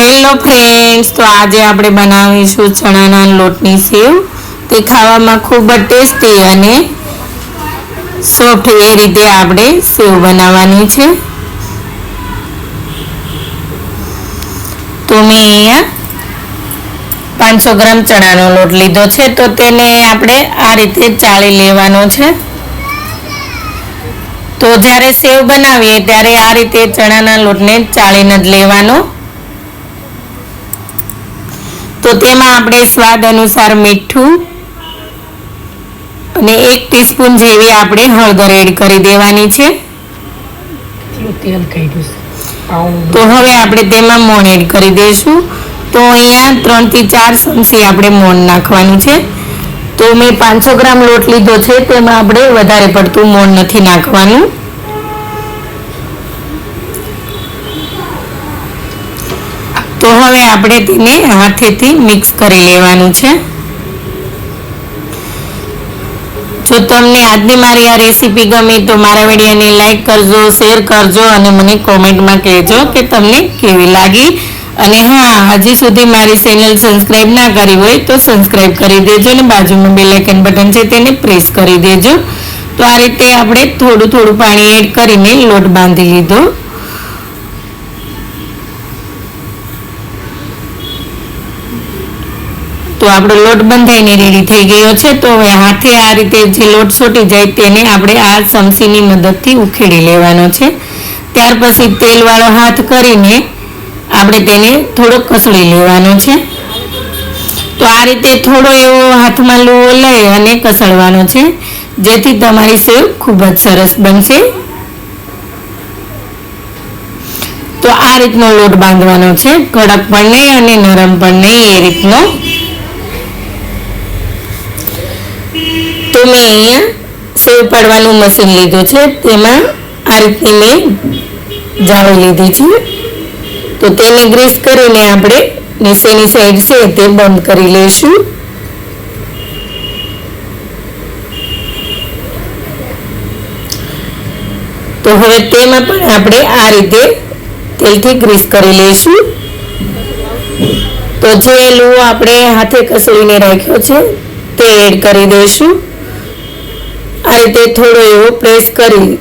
Hello friends તો આજે આપણે બનાવીશું ચણાના લોટની સેવ. તે ખાવામાં ખૂબ જ ટેસ્ટી અને સોફ્ટ એ રીતે આપણે સેવ બનાવવાની છે. તો મેં અહીંયા પાંચસો ગ્રામ ચણાનો લોટ લીધો છે, તો તેને આપણે આ રીતે ચાળી લેવાનો છે. તો જ્યારે સેવ બનાવીએ ત્યારે આ રીતે ચણાના લોટને ચાળીને જ લેવાનો. તો તેમાં આપણે સ્વાદ અનુસાર મીઠું અને એક ટીસ્પૂન જેવી આપણે હળદર એડ કરી દેવાની છે. તો હવે આપણે તેમાં મોણ એડ કરી દઈશું. તો અહીંયા ત્રણથી ચાર ચમચી આપણે મોણ નાખવાનું છે. તો મેં પાંચસો ગ્રામ લોટ લીધો છે તેમાં આપણે વધારે પડતું મોણ નથી નાખવાનું. તો હવે આપણે તેને હાથેથી મિક્સ કરી લેવાનું છે. જો તમને આજની મારી આ રેસીપી ગમી તો મારા વિડીયોને લાઈક કરજો શેર કરજો અને મને કોમેન્ટમાં કહેજો કે તમને કેવી લાગી. અને હા, હજી સુધી મારી ચેનલ સબસ્ક્રાઇબ ના કરી હોય તો સબસ્ક્રાઇબ કરી દેજો અને બાજુમાં બે આઇકન બટન છે તેને પ્રેસ કરી દેજો. તો આ રીતે આપણે થોડું થોડું પાણી એડ કરીને લોટ બાંધી લીધો. તો આપણો લોટ બંધાઈને રેડી થઈ ગયો છે. તો હવે હાથે આ રીતે જે લોટ છૂટી જાય તેને આપણે આ ચમચીની મદદથી ઉખેડી લેવાનો છે. ત્યાર પછી તેલવાળો હાથ કરીને આપણે તેને થોડો કસળી લેવાનો છે. તો આ રીતે થોડો એવો હાથમાં લુઓ લઈ અને કસળવાનો છે. જેથી તમારી સેવ ખૂબ જ સરસ બનશે. તો આ રીતનો લોટ બાંધવાનો છે. કડક પણ નહીં અને નરમ પણ નહીં એ રીતનો. મેં અહીંયા સેવ પાડવાનું મશીન લીધું છે, તેમાં આ રીતની મેં જાળો લીધી છે. તો તેને ગ્રીસ કરીને આપણે નીચેની સાઈડ છે તે બંધ કરી લઈશું. તો હવે તેમાં પણ આપણે આ રીતે તેલથી ગ્રીસ કરી લઈશું. તો જે લુઓ આપણે હાથે કસળીને રાખ્યો છે, તે એડ કરી દઈશું. રીતે થોડો એવો પ્રેસ કરી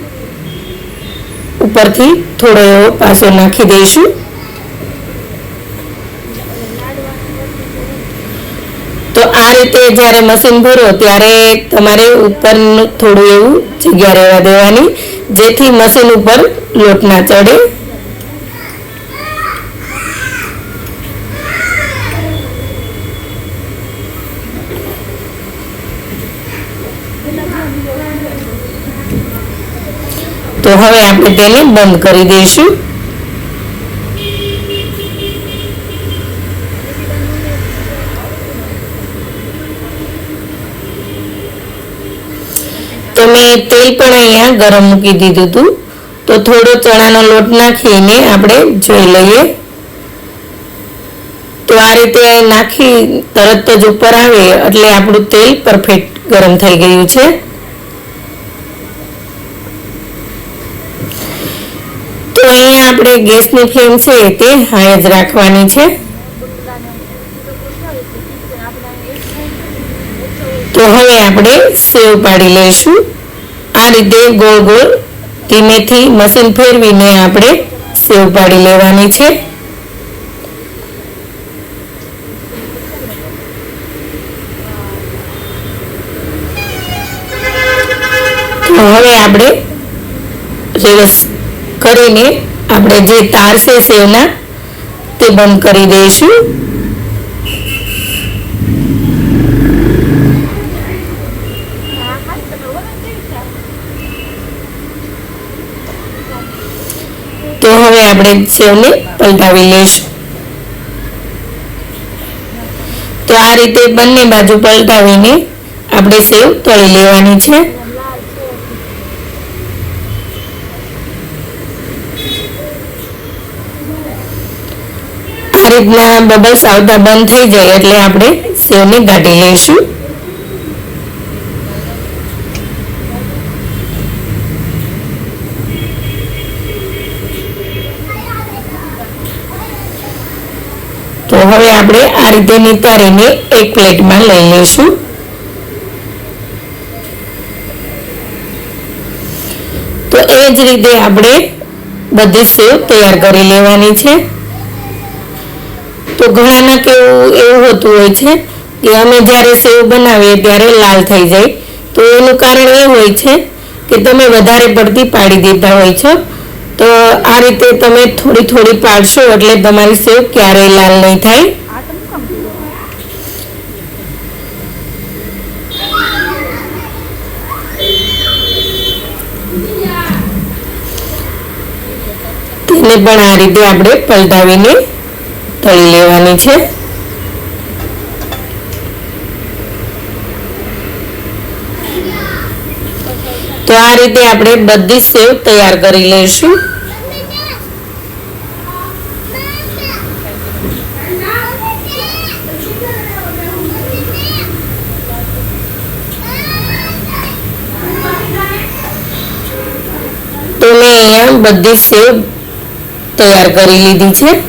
ઉપરથી થોડો એવો પાછો નાખી દઈશું. તો આ રીતે જ્યારે મશીન ભરો ત્યારે તમારે ઉપરનું થોડું એવું જગ્યા રહેવા દેવાની, જેથી મશીન ઉપર લોટ ના ચડે. તો હવે આપણે તેને બંધ કરી દઈશું. તો મેં તેલ પણ અહીંયા ગરમ મૂકી દીધું હતું. તો થોડો ચણાનો લોટ નાખીને આપણે જોઈ લઈએ. તો આ રીતે નાખી તરત જ ઉપર આવે એટલે આપણું તેલ પરફેક્ટ ગરમ થઈ ગયું છે. અહીંયા આપણે ગેસની ફ્લેમ છે તે હાઈ જ રાખવાની છે. તો હવે આપણે સેવ પાડી લઈશું. આ રીતે ગોળ ગોળ ધીમેથી મશીન ફેરવીને આપણે સેવ પાડી લેવાની છે. તો હવે આપણે કરીને આપણે જે તાર છે સેવના તે બંધ કરી દઈશું. તો હવે આપણે સેવને પલટાવી લઈશું. તો આ રીતે બંને બાજુ પલટાવીને આપણે સેવ તળી લેવાની છે આ રીતના બબલ્સ આવતા બંધ થઈ જાય એટલે આપણે સેવને કાઢી લઈશું. તો હવે આપણે આ રીતે નિતારીને એક પ્લેટમાં લઈ લઈશું. તો એ જ રીતે આપણે બધી સેવ તૈયાર કરી લેવાની છે. તો ઘણાના કેવું એવું હોતું હોય છે કે અમે જ્યારે સેવ બનાવીએ ત્યારે લાલ થઈ જાય. તો એનું કારણ એ હોય છે કે તમે વધારે પડતી પાડી દેતા હોય છો. તો આ રીતે તમે થોડી થોડી પાડશો એટલે તમારી સેવ ક્યારેય લાલ નહીં થાય. તેને પણ આ રીતે આપણે પલટાવીને તળી લેવાની છે. તો આ રીતે આપણે બધી સેવ તૈયાર કરી લઈશું. તો મેં અહીંયા બધી સેવ તૈયાર કરી લીધી છે.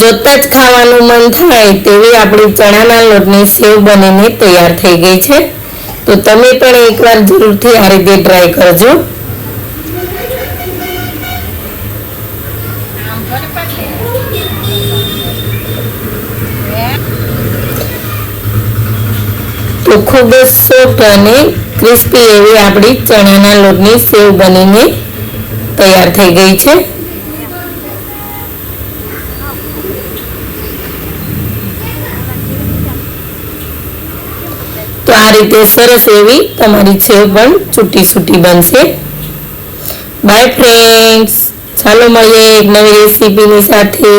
જોતા જ ખાવાનું મન થાય તેવી આપણી ચણાના લોટની સેવ બનીને તૈયાર થઈ ગઈ છે. તો તમે પણ એકવાર જરૂરથી આ રીતે ટ્રાય કરજો. તો ખૂબ જ સોફ્ટ અને ક્રિસ્પી એવી આપણી ચણાના લોટની સેવ બનીને તૈયાર થઈ ગઈ છે. તો આ રીતે સરસ એવી તમારી છે પણ છૂટી છૂટી બનશે. બાય ફ્રેન્ડ્સ ચાલો મળીએ એક નવી રેસીપીની સાથે.